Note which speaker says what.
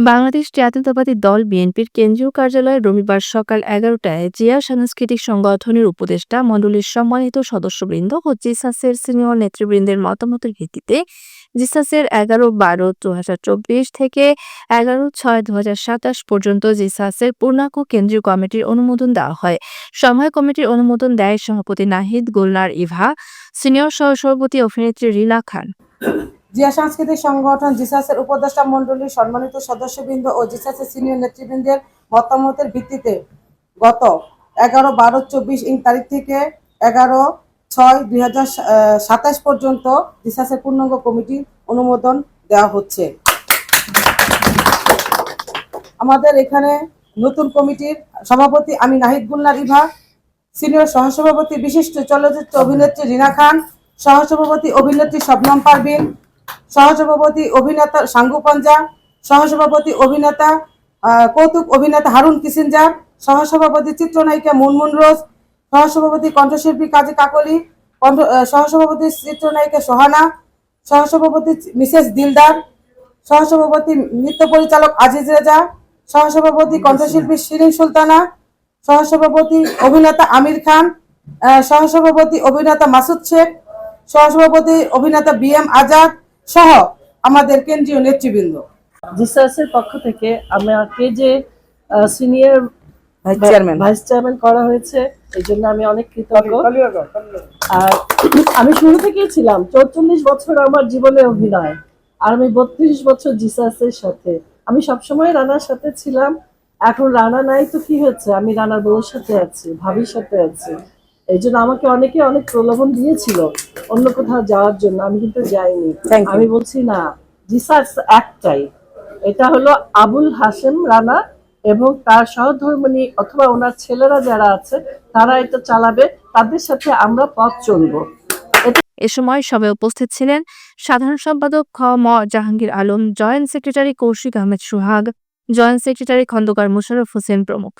Speaker 1: বাংলাদেশ জাতীয়তাবাদী দল বিএনপির কেন্দ্রীয় কার্যালয়ে রবিবার সকাল এগারোটায় জিয়া সাংস্কৃতিক সংগঠনের উপদেষ্টা মণ্ডলীর সম্মানিত সদস্যবৃন্দ ও জিসাসের সিনিয়র নেতৃবৃন্দের মতামতের ভিত্তিতে জিসাসের এগারো বারো দু হাজার চব্বিশ থেকে এগারো ছয় দু হাজার সাতাশ পর্যন্ত জিসাসের পূর্ণাঙ্গ কেন্দ্রীয় কমিটির অনুমোদন দেওয়া হয়। সময় কমিটির অনুমোদন দেয় সভাপতি নাহিদ গুলনার ইভা, সিনিয়র সহসভাপতি অভিনেত্রী রিনা খান।
Speaker 2: জিয়া সাংস্কৃতিক সংগঠন জিসাসের উপদেষ্টা মণ্ডলীর সম্মানিত সদস্যবৃন্দ ও জিসাসের সিনিয়র নেতৃবৃন্দের মতামতের ভিত্তিতে গত এগারো বারো চব্বিশ ইং তারিখ থেকে এগারো ছয় দুই সাতাশ পর্যন্ত জিসাসের পূর্ণাঙ্গ কমিটির অনুমোদন দেওয়া হচ্ছে। আমাদের এখানে নতুন কমিটির সভাপতি আমি নাহিদ গুল্লা রিভা সিনিয়র সহসভাপতি বিশিষ্ট চলচ্চিত্র অভিনেত্রী রিনা খান, সহসভাপতি অভিনেত্রী শবনম পারভিন সহসভাপতি অভিনেতা সাঙ্গু পঞ্জা সহসভাপতি অভিনেতা কৌতুক অভিনেতা হারুন কিসিনজার সহসভাপতি চিত্রনায়িকা মুনমুন রোজ সহসভাপতি কণ্ঠশিল্পী কাজী কাকলি কণ্ঠ সহসভাপতি চিত্রনায়িকা সোহানা সহসভাপতি মিসেস দিলদার সহসভাপতি নৃত্য পরিচালক আজিজ রেজা সহসভাপতি কণ্ঠশিল্পী শিরিন সুলতানা সহসভাপতি অভিনেতা আমির খান সহসভাপতি অভিনেতা মাসুদ শেখ সহসভাপতি অভিনেতা বি এম আজাদ সহ আমাদের কেন্দ্রীয় নেতৃবৃন্দ।
Speaker 3: জিসাসের পক্ষ থেকে আমাকে যে senior
Speaker 2: vice chairman
Speaker 3: vice chairman করা হয়েছে এই জন্য আমি অনেক কৃতজ্ঞ। আর আমি শুরু থেকেই ছিলাম চৌচল্লিশ বছর আমার জীবনে অভিনয় আর আমি বত্রিশ বছর জিসাসের সাথে। আমি সবসময় রানার সাথে ছিলাম এখন রানা নাই তো কি হয়েছে? আমি রানার বউর সাথে আছি ভাবির সাথে আছি। এই জন্য আমাকে অনেকে অনেক প্রলোভন দিয়েছিল অন্য কোথাও যাওয়ার জন্য আমি কিন্তু যাইনি। আমি বলছি না জিসাস একটাই। এটা হলো আবুল হাসেম রানা এবং তার সহধর্মিনী অথবা ওনার ছেলেরা যারা আছে তারা এটা চালাবে তাদের সাথে আমরা পথ চলবো।
Speaker 1: এ সময় সবে উপস্থিত ছিলেন সাধারণ সম্পাদক খ ম Jahangir Alam joint secretary Kaushik Ahmed Suhag joint secretary Khandakar Musharraf Hossain প্রমুখ।